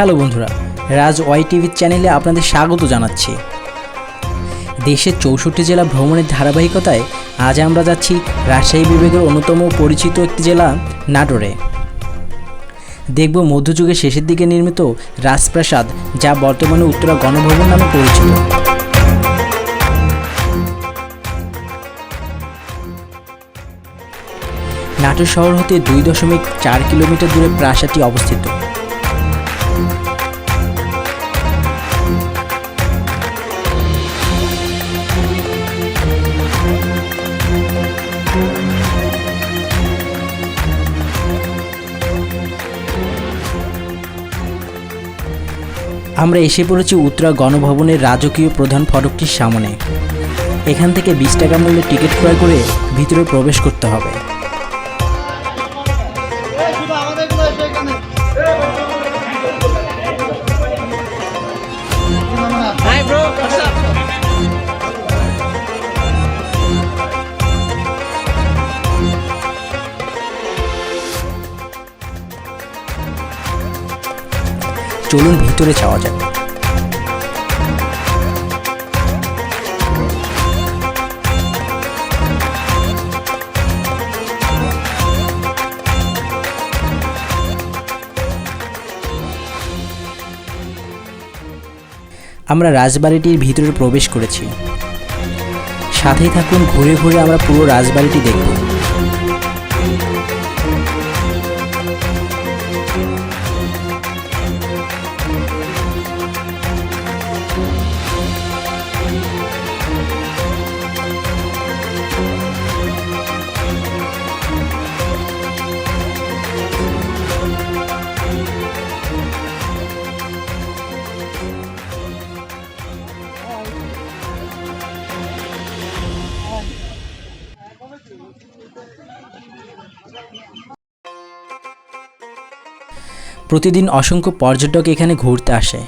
Hello বন্ধুরা, রাজ Y টিভির চ্যানেলে আপনাদের স্বাগত জানাচ্ছি। দেশের চৌষট্টি জেলা ভ্রমণের ধারাবাহিকতায় আজ আমরা যাচ্ছি রাজশাহী বিভাগের অন্যতম পরিচিত একটি জেলা, নাটোরে। দেখব মধ্যযুগের শেষের দিকে নির্মিত রাজপ্রাসাদ, যা বর্তমানে উত্তরা গণভবন নামে পরিচিত। নাটোর শহর হতে দুই দশমিক চার কিলোমিটার দূরে প্রাসাদটি অবস্থিত। আমরা এসে পড়েছি উত্তরা গণভবনের রাজকীয় প্রধান ফটকটির সামনে। এখান থেকে বিশ টাকা মূল্যে টিকিট ক্রয় করে ভিতরে প্রবেশ করতে হবে। চলুন ভিতরে যাওয়া যাক। আমরা রাজবাড়িটির ভিতরে প্রবেশ করেছি। সাথেই থাকুন, ঘুরে ঘুরে আমরা পুরো রাজবাড়িটি দেখব। প্রতিদিন অসংখ্য পর্যটক এখানে ঘুরতে আসে।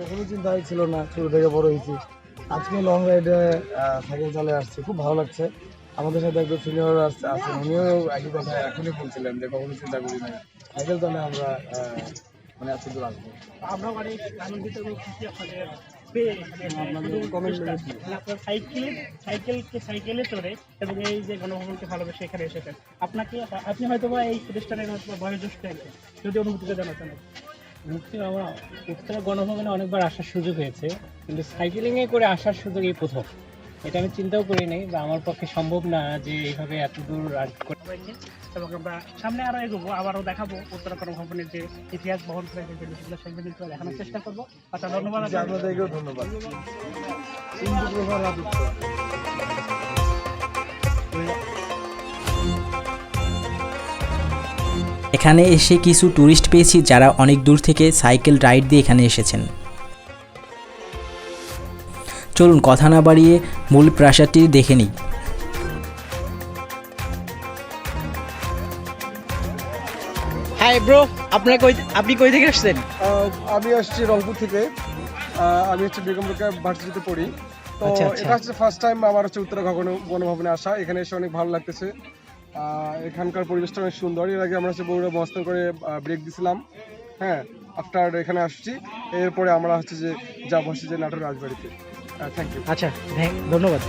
কখনো চিন্তাই ছিল না, ছোট থেকে বড় হয়েছি। আজকে লং রাইডে সাইকেল চালে আসছি, খুব ভালো লাগছে। আমাদের সাথে একজন সিনিয়র আসছে আছেন উনিও একই কথা এখনই বলছিলেন যে কখনো চিন্তা করি নাই। সাইকেল আমরা মানে এত দূর আসব। আমরা অনেক আনন্দিত এবং খুশি আপনাদের পেয়ে আপনাদের comment মেরেছি। আপনার সাইকেল সাইকেলকে সাইকেলে চড়ে এবং এই যে গণভবনকে ভালোবেসে এখানে এসেছেন। আপনাকে আপনি হয়তো বা এই প্রতিষ্ঠানের বয়োজ্যেষ্ঠ একজন। যদি অনুভূতিটা জানাতেন মুক্তি আমার উত্তরা গণভবনে অনেকবার আসার সুযোগ হয়েছে কিন্তু সাইকেলিংয়ে করে আসার সুযোগ এই প্রথম। এটা আমি চিন্তাও করি নাই বা আমার পক্ষে সম্ভব না যে এইভাবে এত দূর করে এবং আমরা সামনে আরও এগোবো আবারও দেখাবো উত্তরা গণভবনের যে ইতিহাস বহন করে যে জিনিসগুলো সেগুলো কিন্তু দেখানোর চেষ্টা করব। আচ্ছা ধন্যবাদ আপনাদেরকেও ধন্যবাদ। এখানে এসে কিছু ট্যুরিস্ট পেয়েছি যারা অনেক দূর থেকে সাইকেল রাইড দিয়ে এখানে এসেছেন। চলুন কথা না বাড়িয়ে মূল প্রাসাদটি দেখে নিই। হাই ব্রো আপনার কই আপনি কই থেকে আসছেন? আমি আসছি রংপুর থেকে। আমি হচ্ছে বেগম রোকেয়া ভার্সিটিতে পড়ি। তো আচ্ছা, আচ্ছা। এটা হচ্ছে ফার্স্ট টাইম আমার হচ্ছে উত্তরা গণ গণভবনে আসা। এখানে এসে অনেক ভালো লাগতেছে। এখানকার পরিবেশটা অনেক সুন্দর। এর আগে আমরা হচ্ছে বগুড়া মস্ত করে ব্রেক দিছিলাম। হ্যাঁ আফটার এখানে আসছি। এরপরে আমরা হচ্ছে যে যাব হচ্ছে যে নাটোর রাজবাড়িতে। থ্যাংক ইউ আচ্ছা ধন্যবাদ।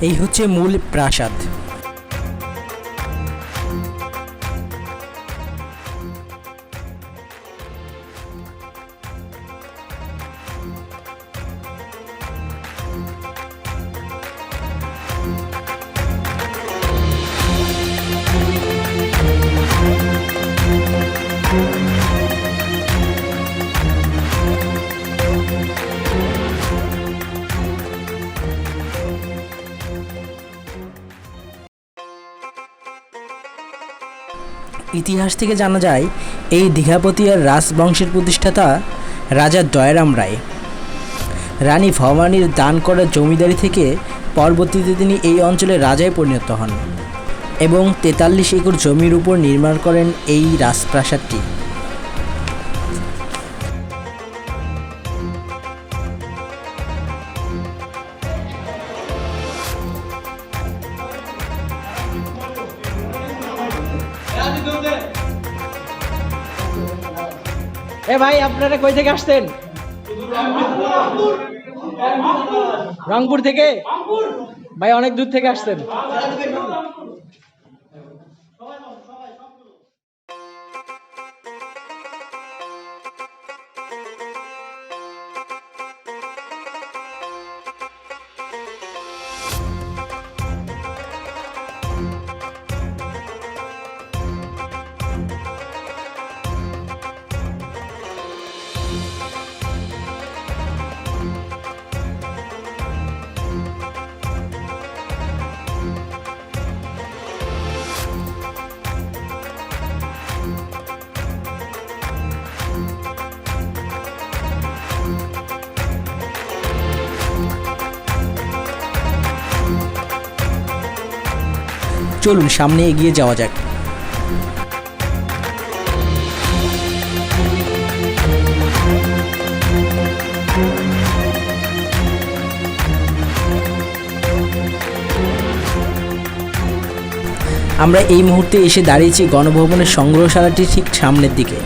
এই হচ্ছে মূল প্রাসাদ। ইতিহাস থেকে জানা যায়, এই দীঘাপতিয়ার রাজবংশের প্রতিষ্ঠাতা রাজা দয়ারাম রায়। রানী ভবানীর দান করা জমিদারি থেকে পরবর্তীতে তিনি এই অঞ্চলে রাজায় পরিণত হন এবং তেতাল্লিশ একর জমির উপর নির্মাণ করেন এই রাজপ্রাসাদটি। এ ভাই আপনারা কই থেকে আসছেন? রংপুর থেকে? ভাই অনেক দূর থেকে আসছেন। চলুন সামনে এগিয়ে যাওয়া যাক। আমরা এই মুহূর্তে এসে দাঁড়িয়েছি গণভবনের সংগ্রহশালাটির ঠিক সামনের দিকে,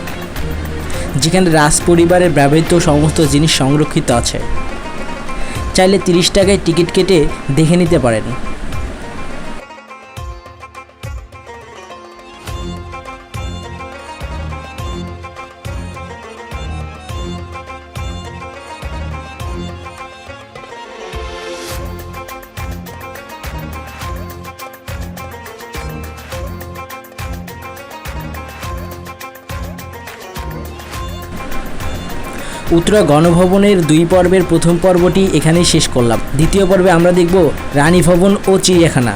যেখানে রাজ পরিবারের ব্যবহৃত সমস্ত জিনিস সংরক্ষিত আছে। চাইলে তিরিশ টাকায় টিকিট কেটে দেখে নিতে পারেন। উত্তরা গণভবনের দুই পর্বের প্রথম পর্বটি এখানেই শেষ করলাম। দ্বিতীয় পর্বে আমরা দেখব রানী ভবন ও চিড়িয়াখানা।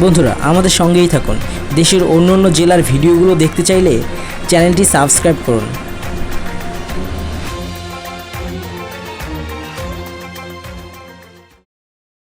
বন্ধুরা, আমাদের সঙ্গেই থাকুন। দেশের অন্য অন্য জেলার ভিডিওগুলো দেখতে চাইলে চ্যানেলটি সাবস্ক্রাইব করুন।